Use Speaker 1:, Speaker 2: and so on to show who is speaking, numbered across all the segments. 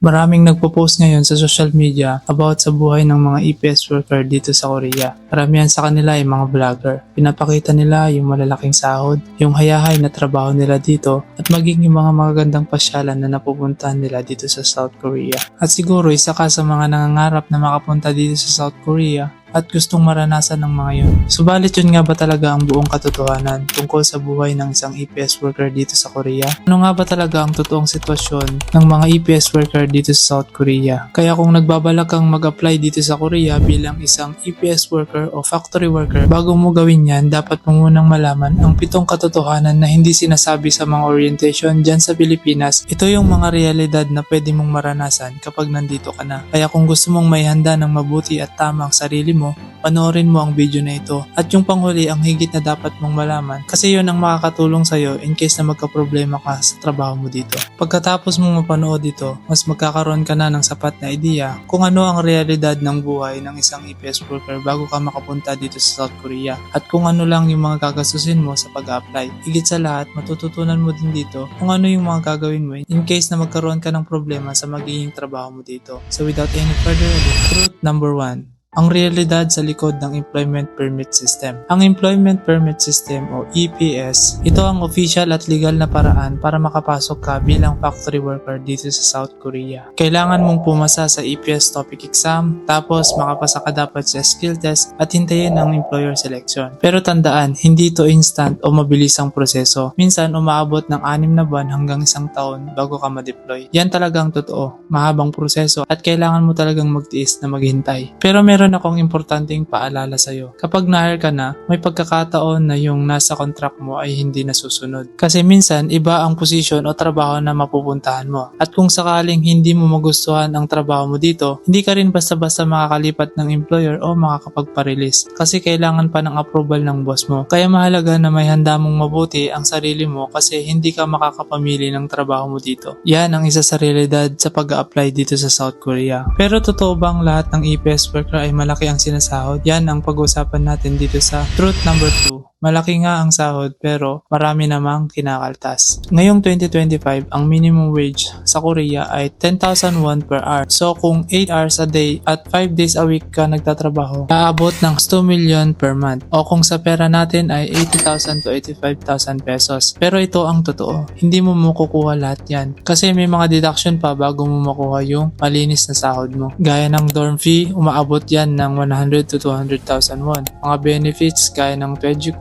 Speaker 1: Maraming nagpo-post ngayon sa social media about sa buhay ng mga EPS worker dito sa Korea. Karamihan sa kanila ay mga vlogger. Pinapakita nila yung malalaking sahod, yung hayahay na trabaho nila dito, at maging yung mga magagandang pasyalan na napupuntahan nila dito sa South Korea. At siguro isa ka sa mga nangangarap na makapunta dito sa South Korea at gustong maranasan ng mga yun. Subalit yun nga ba talaga ang buong katotohanan tungkol sa buhay ng isang EPS worker dito sa Korea? Ano nga ba talaga ang totoong sitwasyon ng mga EPS worker dito sa South Korea? Kaya kung nagbabalak kang mag-apply dito sa Korea bilang isang EPS worker o factory worker, bago mo gawin yan, dapat mo munang malaman ang pitong katotohanan na hindi sinasabi sa mga orientation dyan sa Pilipinas. Ito yung mga realidad na pwede mong maranasan kapag nandito ka na. Kaya kung gusto mong may handa ng mabuti at tama ang sarili panoorin mo ang video na ito. At yung panghuli ang higit na dapat mong malaman kasi yun ang makakatulong sa'yo in case na magka-problema ka sa trabaho mo dito. Pagkatapos mong mapanood ito, mas magkakaroon ka na ng sapat na idea kung ano ang realidad ng buhay ng isang EPS worker bago ka makapunta dito sa South Korea at kung ano lang yung mga gagastusin mo sa pag-apply. Higit sa lahat, matututunan mo din dito kung ano yung mga gagawin mo in case na magkaroon ka ng problema sa magiging trabaho mo dito. So without any further ado, truth number one, ang realidad sa likod ng Employment Permit System. Ang Employment Permit System o EPS, ito ang official at legal na paraan para makapasok ka bilang factory worker dito sa South Korea. Kailangan mong pumasa sa EPS topic exam, tapos makapasa ka dapat sa skill test at hintayin ang employer selection. Pero tandaan, hindi ito instant o mabilis ang proseso. Minsan umaabot ng anim na buwan hanggang isang taon bago ka ma-deploy. Yan talagang totoo, mahabang proseso at kailangan mo talagang magtiis na maghintay. Pero meron akong importanteng paalala sa'yo. Kapag na-hire ka na, may pagkakataon na yung nasa contract mo ay hindi nasusunod. Kasi minsan, iba ang posisyon o trabaho na mapupuntahan mo. At kung sakaling hindi mo magustuhan ang trabaho mo dito, hindi ka rin basta-basta makakalipat ng employer o makakapagpa-release. Kasi kailangan pa ng approval ng boss mo. Kaya mahalaga na may handa mong mabuti ang sarili mo kasi hindi ka makakapamili ng trabaho mo dito. Yan ang isa sa realidad sa pag-apply dito sa South Korea. Pero totoo bang lahat ng EPS worker ay malaki ang sinasahod? Yan ang pag-usapan natin dito sa Truth Number 2. Malaki nga ang sahod pero marami namang kinakaltas. Ngayong 2025, ang minimum wage sa Korea ay 10,000 won per hour. So kung 8 hours a day at 5 days a week ka nagtatrabaho, aabot ng 2 million per month. O kung sa pera natin ay 80,000 to 85,000 pesos. Pero ito ang totoo, hindi mo makukuha lahat yan. Kasi may mga deduction pa bago mo makuha yung malinis na sahod mo. Gaya ng dorm fee, umaabot yan ng 100 to 200,000 won. Mga benefits gaya ng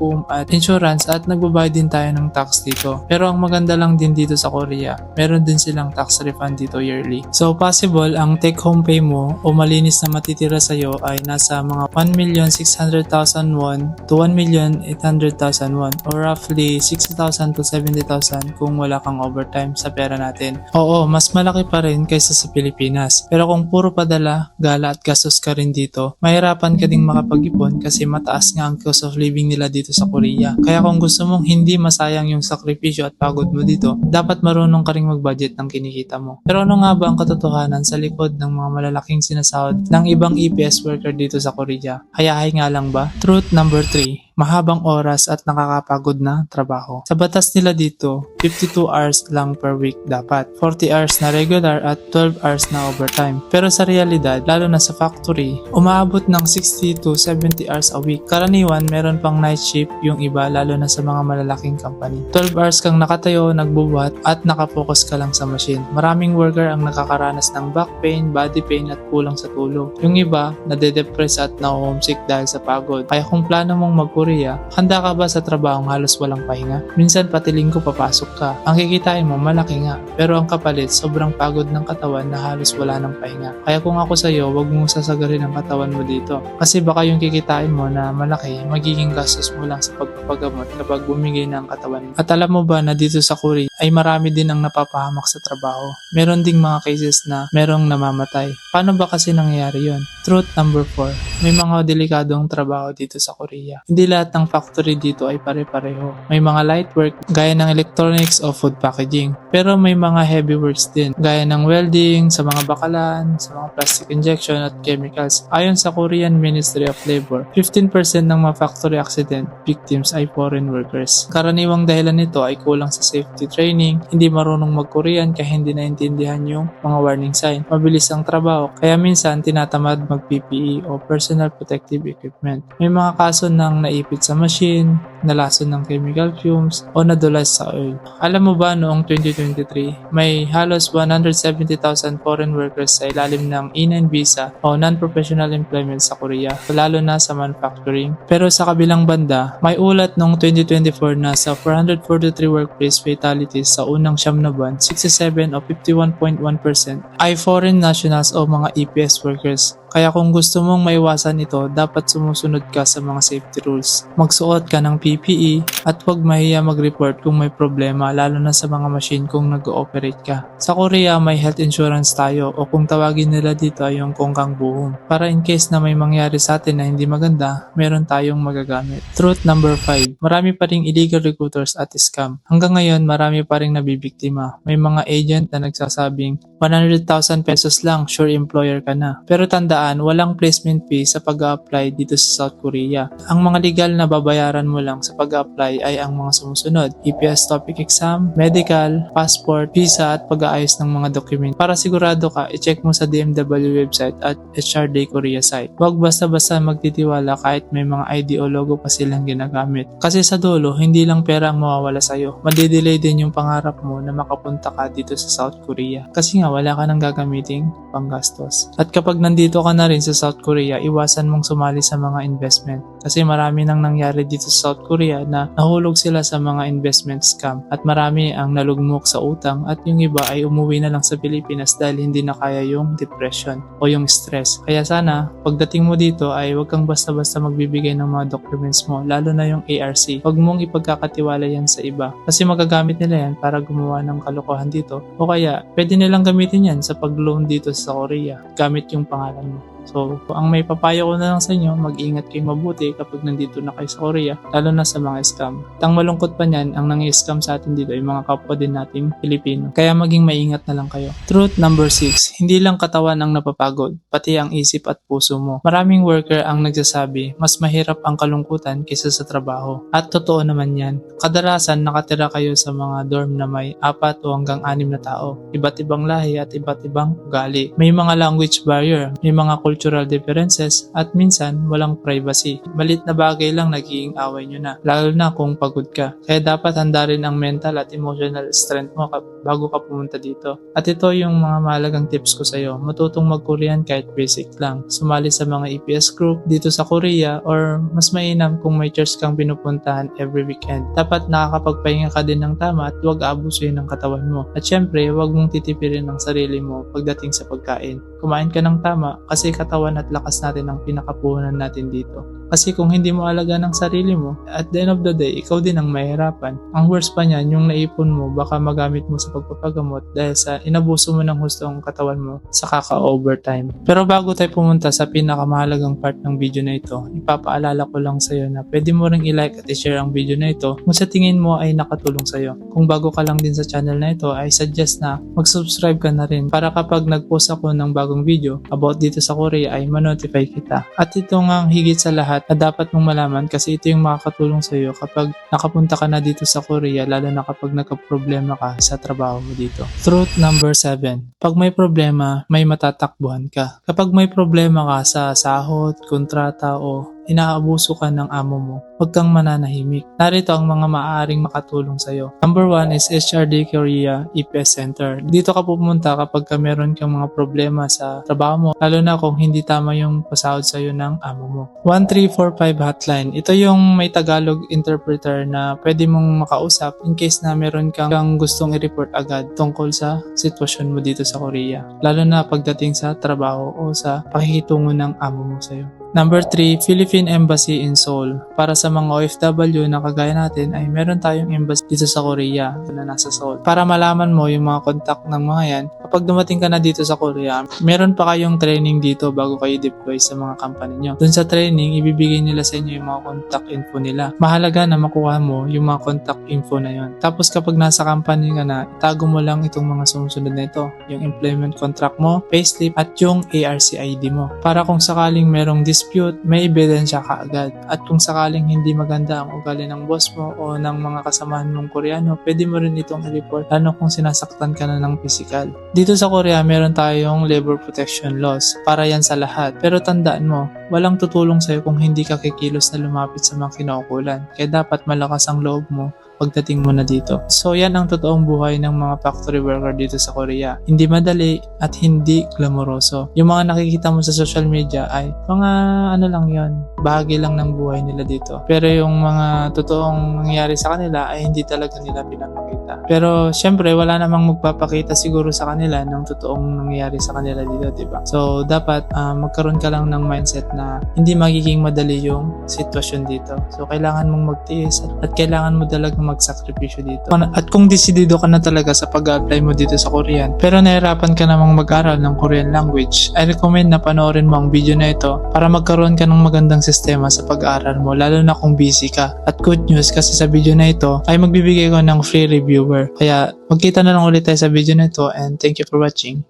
Speaker 1: Pedicu, at insurance at nagbabayad din tayo ng tax dito. Pero ang maganda lang din dito sa Korea, meron din silang tax refund dito yearly. So possible ang take home pay mo o malinis na matitira sa'yo ay nasa mga 1,600,000 won to 1,800,000 won or roughly 60,000 to 70,000 kung wala kang overtime sa pera natin. Oo, mas malaki pa rin kaysa sa Pilipinas. Pero kung puro padala, gala at gastos ka rin dito, mahirapan ka ding makapag-ipon kasi mataas nga ang cost of living nila dito sa Korea. Kaya kung gusto mong hindi masayang yung sakripisyo at pagod mo dito, dapat marunong ka ring mag-budget ng kinikita mo. Pero ano nga ba ang katotohanan sa likod ng mga malalaking sinasahod ng ibang EPS worker dito sa Korea? Hayahay nga lang ba? Truth number 3 mahabang oras at nakakapagod na trabaho. Sa batas nila dito, 52 hours lang per week dapat. 40 hours na regular at 12 hours na overtime. Pero sa realidad, lalo na sa factory, umaabot ng 60 to 70 hours a week. Karaniwan, meron pang night shift yung iba lalo na sa mga malalaking company. 12 hours kang nakatayo, nagbubuhat at nakafocus ka lang sa machine. Maraming worker ang nakakaranas ng back pain, body pain at kulang sa tulog. Yung iba, nade-depress at na-homesick dahil sa pagod. Kaya kung plano mong mag Korea, handa ka ba sa trabahong halos walang pahinga? Minsan pati linggo papasok ka. Ang kikitain mo malaki nga, pero ang kapalit sobrang pagod ng katawan na halos wala ng pahinga. Kaya kung ako sa'yo, wag mong sasagarin ang katawan mo dito. Kasi baka yung kikitain mo na malaki, magiging gastos mo lang sa pagpapagamot kapag bumigay na ang katawan mo. At alam mo ba na dito sa Korea ay marami din ang napapahamak sa trabaho. Meron ding mga cases na merong namamatay Paano ba kasi nangyayari yon? Truth number 4. May mga delikadong trabaho dito sa Korea. Hindi lahat ng factory dito ay pare-pareho. May mga light work gaya ng electronics o food packaging. Pero may mga heavy works din gaya ng welding, sa mga bakalan, sa mga plastic injection at chemicals. Ayon sa Korean Ministry of Labor, 15% ng mga factory accident victims ay foreign workers. Karaniwang dahilan nito ay kulang sa safety training, hindi marunong mag-Korean kaya hindi naintindihan yung mga warning sign. Mabilis ang trabaho kaya minsan tinatamad mag-PPE o personal protective equipment. May mga kaso ng naipit sa machine, nalason ng chemical fumes o nadulas sa oil. Alam mo ba noong 2023, may halos 170,000 foreign workers sa ilalim ng E9 visa o non-professional employment sa Korea, lalo na sa manufacturing. Pero sa kabilang banda, may ulat noong 2024 na sa 443 workplace fatalities sa unang siyam na buwan, 67 o 51.1% ay foreign nationals o mga EPS workers. Kaya kung gusto mong maiwasan ito, dapat sumusunod ka sa mga safety rules. Magsuot ka ng PPE at huwag mahiya mag-report kung may problema lalo na sa mga machine kung nag-ooperate ka. Sa Korea, may health insurance tayo o kung tawagin nila dito ay yung kongkang buhong. Para in case na may mangyari sa atin na hindi maganda, meron tayong magagamit. Truth number 5. Marami pa ring illegal recruiters at scam. Hanggang ngayon, marami pa ring nabibiktima. May mga agent na nagsasabing 100,000 pesos lang, sure employer ka na. Pero tandaan, walang placement fee sa pag apply dito sa South Korea. Ang mga legal na babayaran mo lang sa pag apply ay ang mga sumusunod. EPS topic exam, medical, passport, visa at pag-aayos ng mga document. Para sigurado ka, i-check mo sa DMW website at HRD Korea site. Huwag basta-basta magtitiwala kahit may mga ID o logo pa silang ginagamit. Kasi sa dulo, hindi lang pera ang mawawala sa'yo. Madidelay din yung pangarap mo na makapunta ka dito sa South Korea. Kasi nga wala ka nang gagamiting panggastos. At kapag nandito ka na rin sa South Korea, iwasan mong sumali sa mga investment. Kasi marami nang nangyari dito sa South Korea na nahulog sila sa mga investment scam at marami ang nalugmok sa utang at yung iba ay umuwi na lang sa Pilipinas dahil hindi na kaya yung depression o yung stress. Kaya sana, pagdating mo dito ay huwag kang basta-basta magbibigay ng mga documents mo, lalo na yung ARC. Huwag mong ipagkakatiwala yan sa iba kasi magagamit nila yan para gumawa ng kalokohan dito o kaya pwede nilang gamitin yan sa pag-loan dito sa Korea gamit yung pangalan mo. So, ang may papayo ko na lang sa inyo, mag-ingat kayo mabuti kapag nandito na kayo sa Korea, lalo na sa mga scam. Tang malungkot pa niyan, ang nang-scam sa atin dito ay mga kapwa din nating Pilipino. Kaya maging maingat na lang kayo. Truth number 6, hindi lang katawan ang napapagod, pati ang isip at puso mo. Maraming worker ang nagsasabi, mas mahirap ang kalungkutan kaysa sa trabaho. At totoo naman yan. Kadalasan nakatira kayo sa mga dorm na may apat o hanggang anim na tao. Iba't ibang lahi at iba't ibang ugali. May mga language barrier, may mga cultural differences at minsan walang privacy. Malit na bagay lang nagiging away nyo na, lalo na kung pagod ka. Kaya dapat handa rin ang mental at emotional strength mo bago ka pumunta dito. At ito yung mga mahalagang tips ko sa'yo. Matutong mag-Korean kahit basic lang. Sumali sa mga EPS group dito sa Korea or mas mainam kung may church kang pinupuntahan every weekend. Dapat nakakapagpahinga ka din ng tama at huwag abusuin ng katawan mo. At syempre, huwag mong titipirin ang sarili mo pagdating sa pagkain. Kumain ka ng tama kasi katawan at lakas natin ang pinakapuhunan natin dito. Kasi kung hindi mo alaga ng sarili mo, at the end of the day, ikaw din ang mahirapan. Ang worst pa niyan, yung naipon mo, baka magamit mo sa pagpapagamot dahil sa inabuso mo ng husto ang katawan mo sa kaka-overtime. Pero bago tayo pumunta sa pinakamahalagang part ng video na ito, ipapaalala ko lang sa'yo na pwede mo ring i-like at i-share ang video na ito kung sa tingin mo ay nakatulong sa'yo. Kung bago ka lang din sa channel na ito, ay suggest na mag-subscribe ka na rin para kapag nag-post ako ng bagong video about dito sa Korea ay ma-notify kita. At ito nga higit sa lahat na dapat mong malaman kasi ito yung makakatulong sa iyo kapag nakapunta ka na dito sa Korea lalo na kapag nagka-problema ka sa trabaho mo dito. Truth number 7. Pag may problema, may matatakbuhan ka. Kapag may problema ka sa sahod, kontrata o inaabuso ka ng amo mo, huwag kang mananahimik. Narito ang mga maaaring makatulong sa'yo. Number 1 is HRD Korea EPS Center. Dito ka pupunta kapag ka meron kang mga problema sa trabaho mo, lalo na kung hindi tama yung pasahod sa'yo ng amo mo. 1345 hotline. Ito yung may Tagalog interpreter na pwede mong makausap in case na meron kang, kang gustong i-report agad tungkol sa sitwasyon mo dito sa Korea. Lalo na pagdating sa trabaho o sa pakikitungo ng amo mo sa'yo. Number 3, Philippine Embassy in Seoul. Para sa mga OFW na kagaya natin ay meron tayong embassy dito sa Korea na nasa Seoul. Para malaman mo yung mga contact ng mga yan, Kapag dumating ka na dito sa Korea, meron pa kayong training dito bago kayo deploy sa mga company nyo. Doon sa training, ibibigay nila sa inyo yung mga contact info nila. Mahalaga na makuha mo yung mga contact info na yon. Tapos kapag nasa company ka na, itago mo lang itong mga sumusunod na ito. Yung employment contract mo, payslip, at yung ARC ID mo. Para kung sakaling merong dispute, may ebidensya ka agad. At kung sakaling hindi maganda ang ugali ng boss mo o ng mga kasamahan mong Koreano, pwede mo rin itong i-report lalo kung sinasaktan ka na ng physical. Dito sa Korea, meron tayong labor protection laws para yan sa lahat. Pero tandaan mo, walang tutulong sa'yo kung hindi ka kikilos na lumapit sa mga kinaukulan. Kaya dapat malakas ang loob mo pagdating mo na dito. So yan ang totoong buhay ng mga factory worker dito sa Korea. Hindi madali at hindi glamoroso. Yung mga nakikita mo sa social media ay mga ano lang yon bahagi lang ng buhay nila dito. Pero yung mga totoong nangyayari sa kanila ay hindi talaga nila pinapakita. Pero syempre wala namang magpapakita siguro sa kanila ng totoong nangyayari sa kanila dito, di ba? So dapat ah, magkaroon ka lang ng mindset na hindi magiging madali yung sitwasyon dito. So kailangan mong magtiis at, kailangan mo talagang magsakripisyo dito. At kung desidido ka na talaga sa pag-apply mo dito sa Korean, pero nahirapan ka namang mag-aral ng Korean language, I recommend na panoorin mo ang video na ito para magkaroon ka ng magandang sistema sa pag-aral mo, lalo na kung busy ka. At good news kasi sa video na ito ay magbibigay ko ng free reviewer. Kaya magkita na lang ulit tayo sa video na ito and thank you for watching.